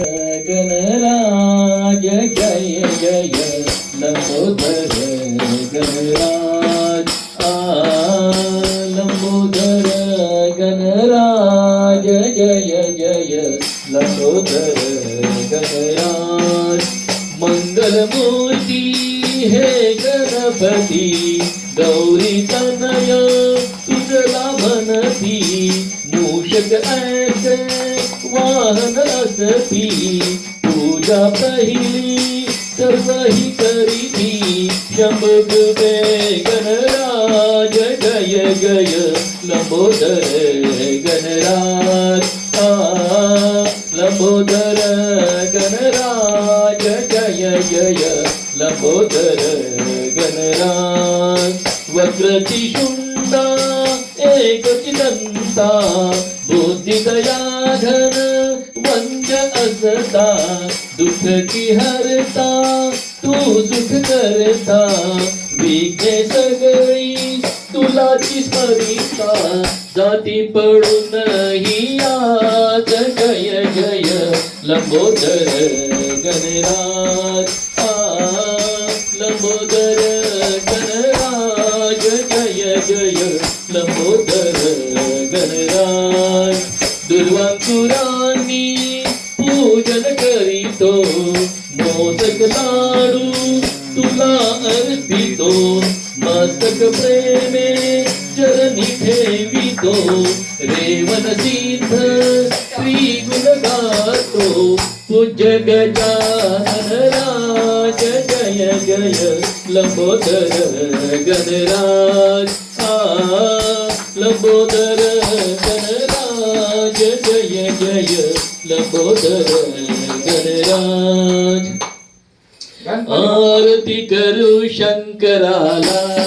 गणराज जय जय लंबोदर गणराज आ लंबोदर गणराज जय जय लंबोदर गणराज मंगलमूर्ती हे गणपती गौरी तनय तुझला म्हणती मूषक ऐसे वाहन पूजा पहिली सर्वही करीती शंभुवे गणराज जय जय लंबोदर गणराज लंबोदर गणराज जय जय लंबोदर गणराज वक्रची शुंडा एक चिदंता बुद्धी असता दुख की हरता तू सुख करता। विघ्ने सगळी तुलाची स्मरिता जाती पडून ही आज, जय जय लंबोदर गणराज। लंबोदर गणराज, जय जय लंबोदर गणराज। दुर्वांकुरांनी करीतो मोदक लाडू, तुला अर्पितो। मस्तक प्रेमे चरणी ठेवितो। रेवन सिद्ध श्री गुण गातो। पूज्य गजानन राज, जय जय लंबोदर गणराज। आ, लंबोदर गणराज, जय जय लंबोदर गणराज आरती करू शंकराला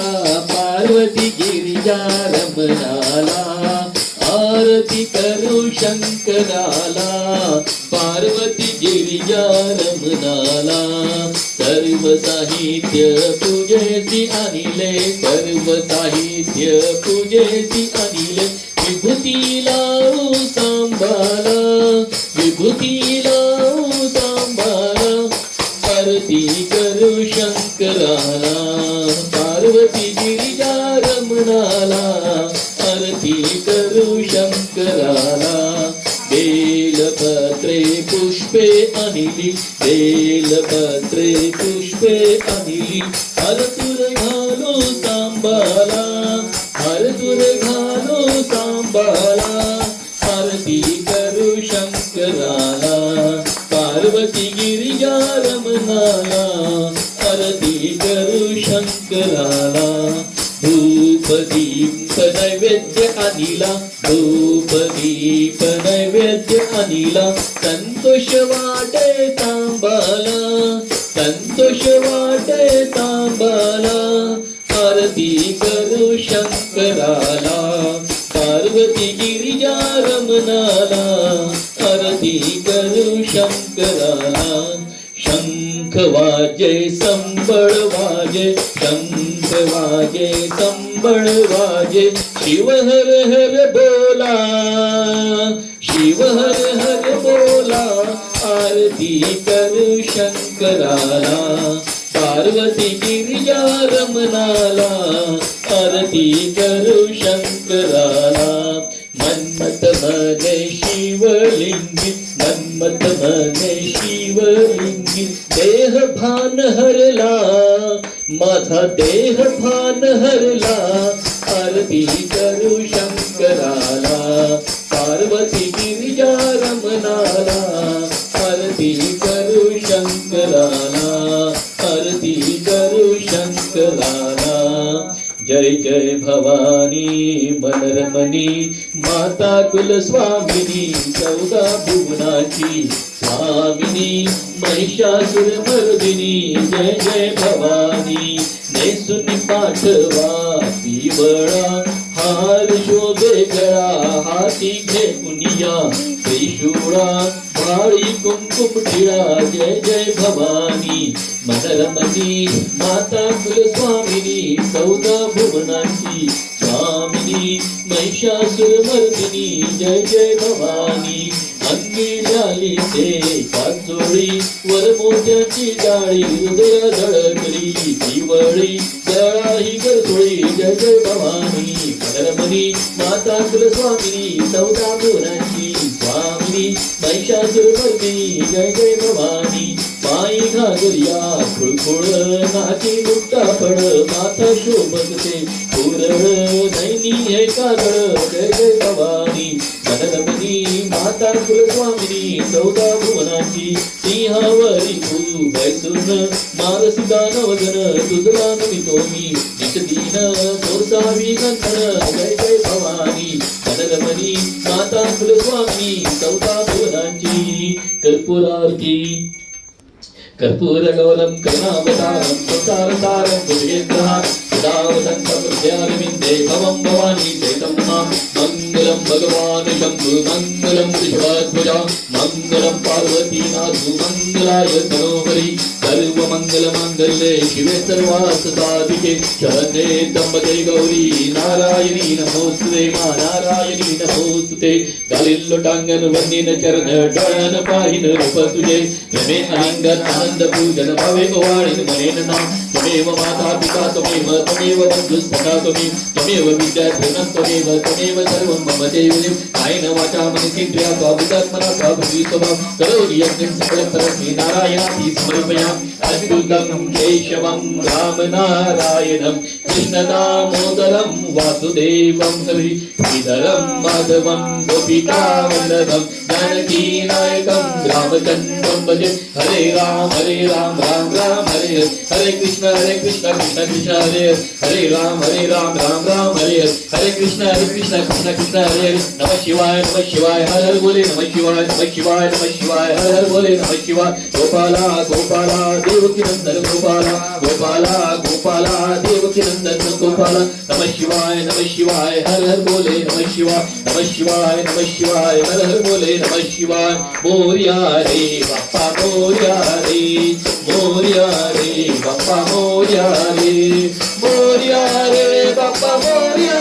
पार्वती गिरिजा रमणाला. आरती करू शंकराला पार्वती गिरिजा रमणाला. सर्व साहित्य पूजेसी आणले सर्व साहित्य पूजेसी आणले. विभूती लावू सांभाला विभूती आरती करू शंकराला पार्वती गिरिजा रमणाला आरती करू शंकराला बेलपत्रे पुष्पे अनिली बेलपत्रे पुष्पे अनिली हरतुर घालो सांबाला हरतुर घालो सांबाला धूप दीप नैवेद्य अनिला धूप दीप नैवेद्य अनिला संतोष वाटे तांबाला संतोष वाटे तांबाला आरती करू शंकराला पार्वती गिरिजा रमणाला आरती करू शंकराला शंख वाजे संबळ वाजे शंख वाजे, संबळ वाजे, शिव हर हर बोला. शिव हर हर बोला, आरती करू शंकराला. पार्वती गिरिजा रमणाला, आरती करू शंकराला. मन्मथ मने शिवलिंगी मन्मथ मने शिवलिंगी देह भान हरला माझा देह भान हरला आरती करू शंकराला पार्वती गिरिजा रमणाला. जय जय भवानी मनरमणी माता कुल कुलस्वामिनी चौदा भुवनाची स्वामिनी महिषासुरमर्दिनी जय जय भवानी। नेसुनी पाठवा, पिवळा हार शोभे गळा, हाती घेऊनिया त्रिशूळा भाळी कुंकुम टिळा, जय जय भवानी। मनरमणी माता कुलस्वामिनी चौदा भुवनाची स्वामिनी महिषासुरमर्दिनी जय जय भवानी अंगी झाली ते पाचोळी वर डाळी जाळी हृदय धडकली पिवळी जळाही करतोळी जय जय भवानी मनरमणी माता कुलस्वामिनी चौदा भुवनाची स्वामिनी महिषासुरमर्दिनी जय जय भवानी माई घागरिया खुळखुळ नाची मुक्ता फड माथा शोभते पुरळ नैनी हे कागळ जय जय भवानी. मनरमणी माता कुलस्वामिनी चौदा भुवनाची. सिंहावरी तू बैसून मारसी दानवगण तुझला नमितो मी निषदीन सोसावी गंधन जय जय भवानी. मनरमणी माता कुलस्वामिनी चौदा भुवनाची. कर्पूरारती கற்பூரகௌரம் கருணாவதாரம் கொட்டாரசாரம் புதியகிரகார் சதாவதன் சமர்த்தியாரிமிந்தே பவம் பவானி சேதம் மாம் ഭഗവാന് ശംഭു മംഗളം ശിവാത്മജ മംഗളം പാർവതീനാഥു മംഗളായ മനോഹരി സർവമംഗളമംഗലേ ശിവേ സർവാസാധികേ ശരണേ തമ്പതേ ഗൗരി നാരായണീ നമോസ്തുതേ മാ നാരായണീ നമോസ്തുതേ കാലില്ലൊട്ടാങ്കൻ വന്നിന ചരണ ഡാന പാഹിന രൂപസുജേ രമേ അനംഗ ആനന്ദ പൂജന ഭവേ ഗോവാണിന് മനേന നാം त्वमेव माता पिता त्वमेव त्वमेव बंधु सखा त्वमेव विद्या धनं त्वमेव त्वमेव सर्वं मम देवदेव। कायेन वाचा मनसेन्द्रिया स्वाभूतात्मना स्वाभूती स्वभाव। करोमि यज्ञं सकलं परस्मै नारायणाति समर्पयामि। अच्युतं केशवं रामनारायणं, कृष्णदामोदरं वासुदेवं हरि श्रीधरं माधवं गोपिकावल्लभं जानकीनायकं रामचन्द्रं भजे। हरे राम हरे राम राम राम, हरे हरे। कृष्ण हरे कृष्ण कृष्ण कृष्ण, हरे हरे। राम हरे राम राम राम, हरे हरे। कृष्ण हरे कृष्ण कृष्ण कृष्ण, हरे हरे। नमः शिवाय नमः शिवाय, हर हर बोले नमः शिवाय नमः शिवाय नमः शिवाय, हर हर बोले नमः शिवाय। गोपाला गोपाला దేవకి నందన గోపాల గోపాల గోపాల దేవకి నందన గోపాల. నమ శివాయ నమ శివాయ హర హర బోలే నమ శివాయ నమ శివాయ నమ శివాయ హర హర బోలే నమ శివాయ మోరియా రే బాపా మోరియా రే మోరియా రే బాపా మోరియా రే. మోరియా రే బాపా మోరియా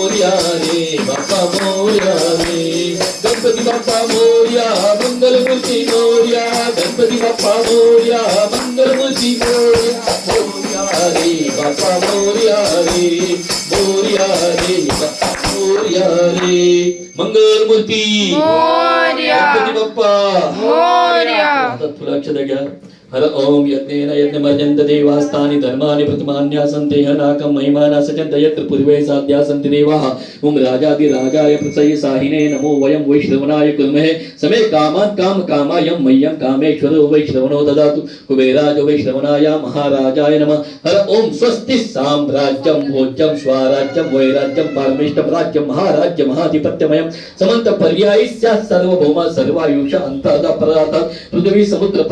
मोर्या रे बाप्पा मोर्या रे गणपती बाप्पा मोर्या मंगलमूर्ती मोर्या. गणपती बाप्पा मोर्या मंगलमूर्ती मोर्या. मोर्या रे बाप्पा मोर्या रे मोर्या रे बाप्पा मोर्या रे मंगलमूर्ती मोरया. गणपती बाप्पा. मोरया. हातात फुलाक्षर घ्या हर ओम यज्ञेन यज्ञमर्जन्त देवास्तानि धर्माणि प्रतिमान्यासन्ते हनाकं महिमाना सचन्त यत्र पूर्वे साध्यासन्ति देवाः। ओम राजाधिराजाय प्रसय साहिने, नमो वयं वैश्रवणाय कुर्महे। समे कामान् काम कामायं, मह्यं कामेश्वरो वैश्रवणो ददातु। कुबेराज वैश्रवणाय, महाराजाय नमः। हर ओम स्वस्ति, साम्राज्यं, भोज्यं, स्वाराज्यं, वैराज्यं पारमेष्टं राज्यं महाराज्य, महाधिपत्यमयं। समन्त पर्यायी सर्वभौम, सर्वायुष अंतर्दा परार्थात पृथ्वी, समुद्र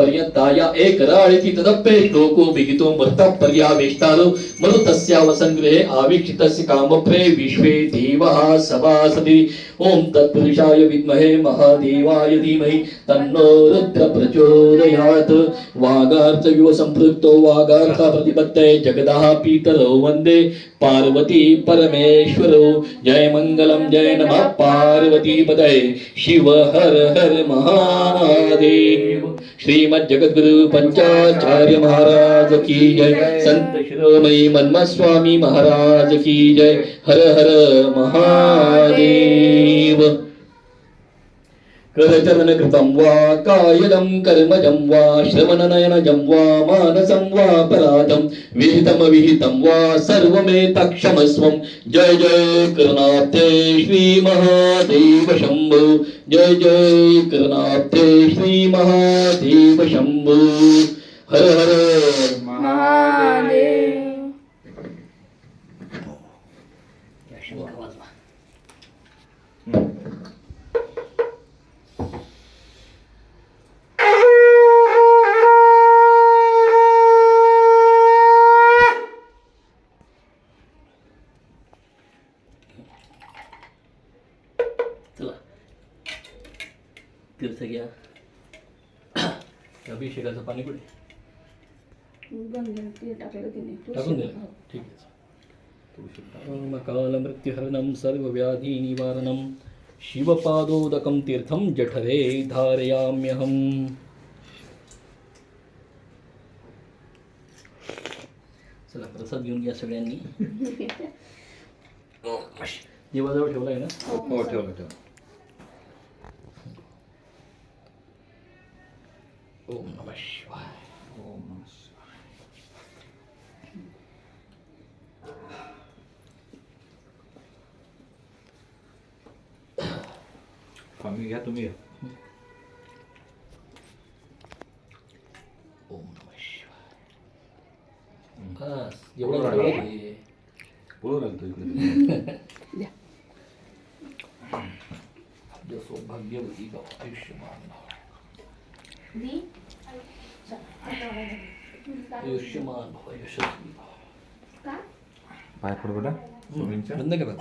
एक राळिति तदप्ये श्लोको विहितो मृत पर्यावेष्टारो। मनु तस्यावसङ्ग्रहे आवीक्षितस्य कामप्रे विश्वे देवः सभासति ओम तत्पुरुषाय विद्महे महादेवाय धीमहि। तन्नो रुद्र वागार्थविव सम्पृक्तो वागार्थ प्रतिपत्तये जगदः पीतरो वंदे पार्वती परमेश्वरो जय मंगलम जय नमः पार्वती पदये शिव हर हर महादेव श्रीमद जगद्गुरु पंचाचार्य महाराज की जय संत शिरोमणि मन्म स्वामी महाराज की जय हर हर महादेव करचरण कृतं वा कायदं, कर्मजं वा श्रवणनयनजं वा मानसं वा विहितमविहितं वा जय जय करुणाब्धे श्रीमहादेव शम्भो। जय जय करुणाब्धे श्रीमहादेव शम्भो। हर हर महादेव चला अभिषेकाचं पाणी कुठे गंगेला टाकलं तिने टाकून दिलं ठीक आहे कालमृत्युहरणं सर्वव्याधिनिवारणं शिवपादोदकं तीर्थं जठरे धारयाम्यहम्। चला प्रसाद घेऊन घ्या सगळ्यांनी. देवाजवळ ठेवला आहे ना? हो ठेवलं ठेवलं. ओम नमः शिवाय। ओम नमः शिवाय. घ्या तुम्ही घ्या ओम नमः शिवाय। बस एवढं घे. बोलू लागतो इकडे. सौभाग्यवती आयुष्यमान आयुष्यमान भव यशस्वी भव पाय पड बेटा स्वामींच्या बंद करा